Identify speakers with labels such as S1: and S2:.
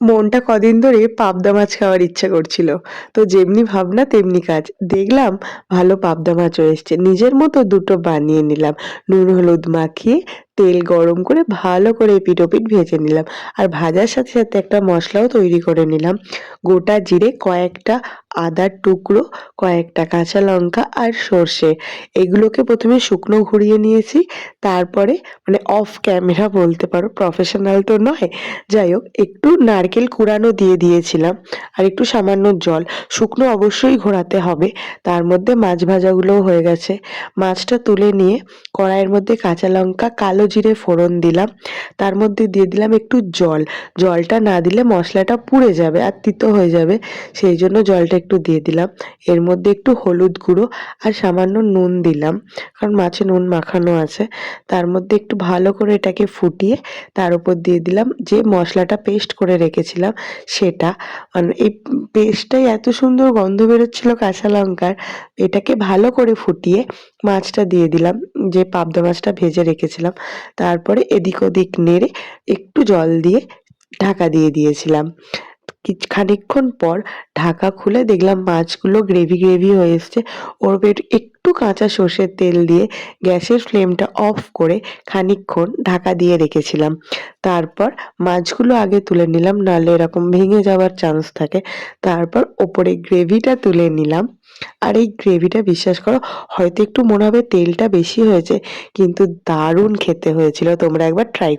S1: মনটা কদিন ধরে পাবদা মাছ খাওয়ার ইচ্ছা করছিল। তো যেমনি ভাবনা, তেমনি কাজ। দেখলাম ভালো পাবদা মাছও এসছে। নিজের মতো দুটো বানিয়ে নিলাম। নুন, হলুদ মাখিয়ে তেল গরম করে ভালো করে পিটোপিট ভেজে নিলাম। আর ভাজার সাথে সাথে একটা মশলাও তৈরি করে নিলাম। গোটা জিরে কয়েকটা আদার টুকরো, কয়েকটা কাঁচা লঙ্কা আর সর্ষে। এগুলোকে প্রথমে শুকনো ঘুরিয়ে নিয়েছি, তারপরে মানে অফ ক্যামেরা বলতে পারো প্রফেশনাল তো নয়, যাই হোক, একটু নারকেল কুড়ানো দিয়ে দিয়েছিলাম, আর একটু সামান্য জল। শুকনো অবশ্যই ঘোরাতে হবে, তার মধ্যে মাছ ভাজাগুলোও হয়ে গেছে। মাছটা তুলে নিয়ে কড়াইয়ের মধ্যে কাঁচা লঙ্কা, কালো জিরে ফোড়ন দিলাম, তার মধ্যে দিয়ে দিলাম একটু জল। জলটা না দিলে মশলাটা পুড়ে যাবে আর তিতো হয়ে যাবে, সেই জন্য জলটা একটু দিয়ে দিলাম। এর মধ্যে একটু হলুদ গুঁড়ো আর সামান্য নুন দিলাম, কারণ মাছে নুন মাখানো আছে। তার মধ্যে একটু ভালো করে এটাকে ফুটিয়ে তার উপর দিয়ে দিলাম। যে মশলাটা পেস্ট করে রেখেছিলাম সেটা। এই পেস্টটাই এত সুন্দর গন্ধ বেরোচ্ছিল কাঁচা লঙ্কার, এটাকে ভালো করে ফুটিয়ে মাছটা দিয়ে দিলাম, যে পাবদা মাছটা ভেজে রেখেছিলাম। তারপরে এদিক ওদিক নেড়ে একটু জল দিয়ে ঢাকা দিয়ে দিয়েছিলাম। খানিকক্ষণ পর ঢাকা খুলে দেখলাম মাছগুলো গ্রেভি গ্রেভি হয়ে এসছে। ওর একটু কাঁচা সর্ষের তেল দিয়ে গ্যাসের ফ্লেমটা অফ করে খানিকক্ষণ ঢাকা দিয়ে রেখেছিলাম। তারপর মাছগুলো আগে তুলে নিলাম, নাহলে এরকম ভেঙে যাওয়ার চান্স থাকে। তারপর ওপরে গ্রেভিটা তুলে নিলাম। আর এই গ্রেভিটা বিশ্বাস করো, হয়তো একটু মনে হবে তেলটা বেশি হয়েছে, কিন্তু দারুণ খেতে হয়েছিল। তোমরা একবার ট্রাই